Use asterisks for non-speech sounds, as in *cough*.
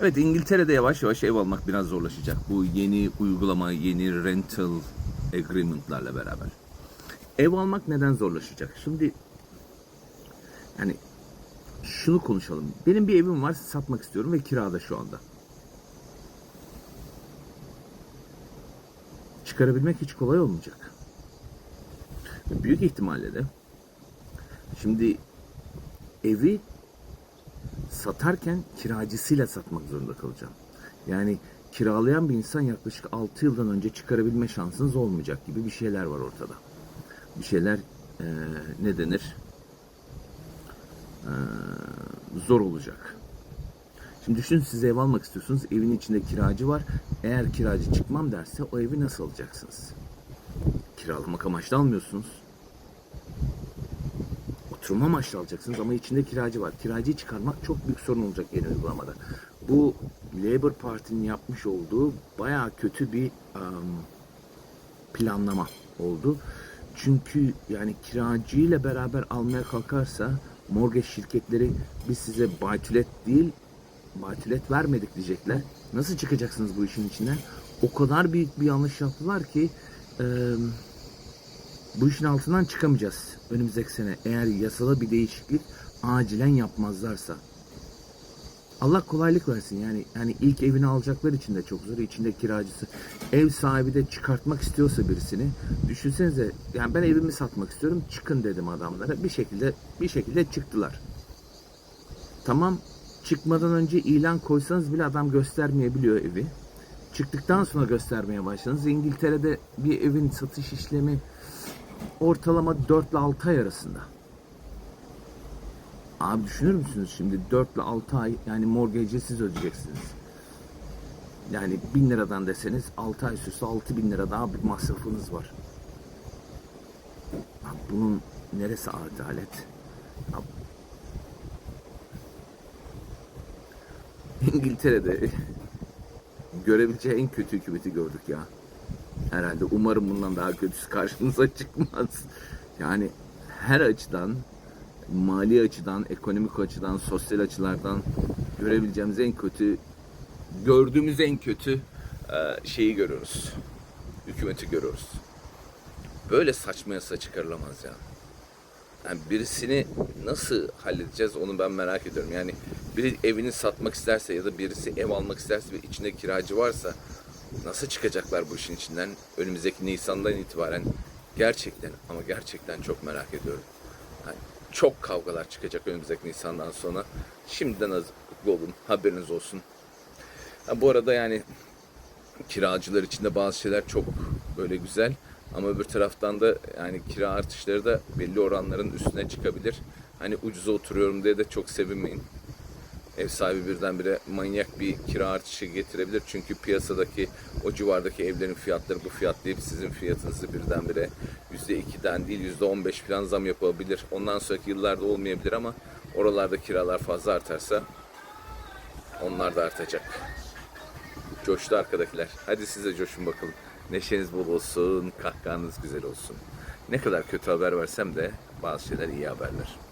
Evet İngiltere'de yavaş yavaş ev almak biraz zorlaşacak. Bu yeni uygulama, yeni rental agreement'larla beraber. Ev almak neden zorlaşacak? Şimdi yani şunu konuşalım. Benim bir evim var, satmak istiyorum ve kirada şu anda. Çıkarabilmek hiç kolay olmayacak. Büyük ihtimalle de şimdi evi satarken kiracısıyla satmak zorunda kalacağım. Yani kiralayan bir insan yaklaşık 6 yıldan önce çıkarabilme şansınız olmayacak gibi bir şeyler var ortada. Bir şeyler eee, ne denir? Eee, zor olacak. Şimdi düşünün siz ev almak istiyorsunuz. Evin içinde kiracı var. Eğer kiracı çıkmam derse o evi nasıl alacaksınız? Kiralamak amaçlı almıyorsunuz. Oturma amaçlı alacaksınız ama içinde kiracı var. Kiracıyı çıkarmak çok büyük sorun olacak yeni uygulamada. Bu Labour Parti'nin yapmış olduğu bayağı kötü bir um, planlama oldu. Çünkü yani kiracıyla beraber almaya kalkarsa mortgage şirketleri biz size buy to let değil buy to let vermedik diyecekler. Nasıl çıkacaksınız bu işin içinden? O kadar büyük bir yanlış yaptılar ki eee bu işin altından çıkamayacağız önümüzdeki sene. Eğer yasada bir değişiklik acilen yapmazlarsa. Allah kolaylık versin yani yani ilk evini alacaklar için de çok zor. İçinde kiracısı. Ev sahibi de çıkartmak istiyorsa birisini düşünsenize yani ben evimi satmak istiyorum çıkın dedim adamlara. Bir şekilde bir şekilde çıktılar. Tamam çıkmadan önce ilan koysanız bile adam göstermeyebiliyor evi. Çıktıktan sonra göstermeye başladınız. İngiltere'de bir evin satış işlemi ortalama 4 ile 6 ay arasında. Abi düşünür müsünüz şimdi 4 ile 6 ay yani mortgage'i siz ödeyeceksiniz. Yani 1000 liradan deseniz 6 ay sürse 6 bin lira daha bir masrafınız var. Abi bunun neresi adalet? Abi İngiltere'de *laughs* görebileceği en kötü hükümeti gördük ya. Herhalde umarım bundan daha kötüsü karşınıza çıkmaz. Yani her açıdan mali açıdan, ekonomik açıdan, sosyal açılardan görebileceğimiz en kötü gördüğümüz en kötü e, şeyi görüyoruz. Hükümeti görüyoruz. Böyle saçma yasa çıkarılamaz ya. Yani birisini nasıl halledeceğiz onu ben merak ediyorum. Yani biri evini satmak isterse ya da birisi ev almak isterse ve içinde kiracı varsa nasıl çıkacaklar bu işin içinden önümüzdeki Nisan'dan itibaren gerçekten ama gerçekten çok merak ediyorum. Yani çok kavgalar çıkacak önümüzdeki Nisan'dan sonra. Şimdiden hazırlıklı olun, haberiniz olsun. Ha, bu arada yani kiracılar içinde bazı şeyler çok böyle güzel ama öbür taraftan da yani kira artışları da belli oranların üstüne çıkabilir. Hani ucuza oturuyorum diye de çok sevinmeyin. Ev sahibi birdenbire manyak bir kira artışı getirebilir. Çünkü piyasadaki o civardaki evlerin fiyatları bu fiyat deyip sizin fiyatınızı birdenbire %2'den değil %15 falan zam yapabilir. Ondan sonraki yıllarda olmayabilir ama oralarda kiralar fazla artarsa onlar da artacak. Coştu arkadakiler. Hadi size coşun bakalım. Neşeniz bol olsun, kahkahanız güzel olsun. Ne kadar kötü haber versem de bazı şeyler iyi haberler.